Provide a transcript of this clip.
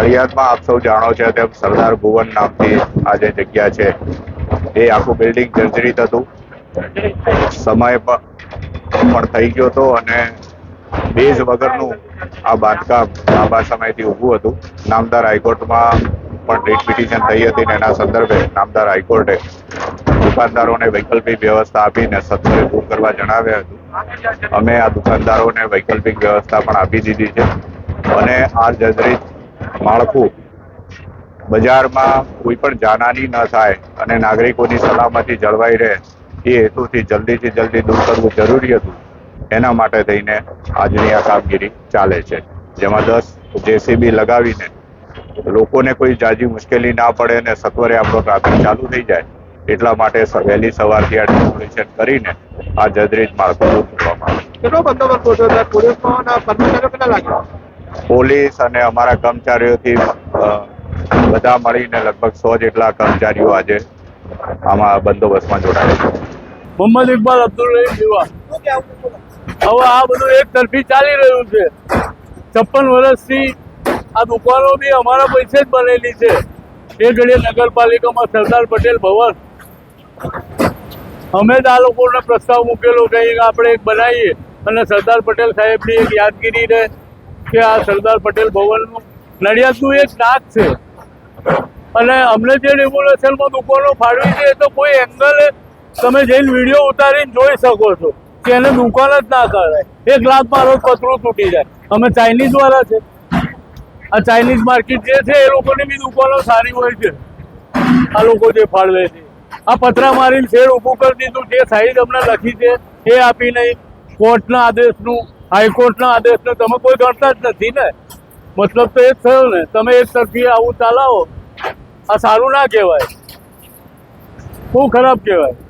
નડિયાદમાં આપ સૌ જાણો છો તેમ સરદાર ભુવન નામથી આ જે જગ્યા છે, એ આખું બિલ્ડિંગ જર્જરિત હતું. સમય પણ થઈ ગયો હતો અને બેઝ વગરનું આ બાંધકામ લાંબા સમયથી ઊભું હતું. નામદાર હાઈકોર્ટમાં પણ રીટ પિટિશન થઈ હતી ને એના સંદર્ભે નામદાર હાઈકોર્ટે દુકાનદારોને વૈકલ્પિક વ્યવસ્થા આપીને સત્વરે દૂર કરવા જણાવ્યા હતું. અમે આ દુકાનદારોને વૈકલ્પિક વ્યવસ્થા પણ આપી દીધી છે. અને આ જર્જરિત માળખું બજારમાં કોઈ પણ જાનહાની ન થાય અને નાગરિકોની સલામતી જળવાઈ રહે, એ હેતુથી જલ્દીથી જલ્દી દૂર કરવું જરૂરી હતું. એના માટે થઈને આજની આ કામગીરી ચાલે છે. જેમાં દસ જેસીબી લગાવીને લોકોને કોઈ જાજી મુશ્કેલી ના પડે અને સત્વરે આપણો ટ્રાફિક ચાલુ થઈ જાય, એટલા માટે વહેલી સવારથી આ ડેમોલિશન કરીને આ જદરીજ માળખું દૂર કરવામાં આવે. કેટલો બંદોબસ્ત કર્મચારીઓ કેટલા લાગ્યા? પોલીસ અને અમારા કર્મચારીઓથી બધા મળીને લગભગ સો જેટલા કર્મચારીઓ આજે આમાં બંદોબસ્તમાં જોડાયા મોહમ્મદ ઇકબાલ અબ્દુલ હવે આ બધું એક તરફી ચાલી રહ્યું છે. છપ્પન વર્ષથી આ દુકાનો બી અમારા પૈસે જ બનેલી છે. એ ઘડીએ નગરપાલિકામાં સરદાર પટેલ ભવન. અમે જ આ લોકોને પ્રસ્તાવ મૂકેલો કે આપણે એક બનાવીએ. અને સરદાર પટેલ સાહેબની એક યાદગીરી રહે કે આ સરદાર પટેલ ભવનનું નડિયાદનું એક નાક છે. અને અમને જે રેગ્યુલેશનમાં દુકાનો ફાળવી છે એ તો કોઈ એંગલે તમે જઈને વીડિયો ઉતારીને જોઈ શકો છો કે એને દુકાન જ ના કરાય. એક લાખ મારો પતરું તૂટી જાય. અમે ચાઇનીઝ વાળા છે. આ ચાઇનીઝ માર્કેટ જે છે એ લોકોની બી દુકાનો સારી હોય છે. આ લોકો જે ફાળવે છે. આ પતરા મારીને શેર ઊભું કરી દીધું. જે સાઈઝ અમને લખી છે, એ આપી નહીં. કોર્ટના આદેશનું હાઈકોર્ટના આદેશને તમે કોઈ ગણતા જ નથી ને. મતલબ તો એ જ થયો ને. તમે એક તરફી આવું ચાલાવો. આ સારું ના કહેવાય. બહુ ખરાબ કહેવાય?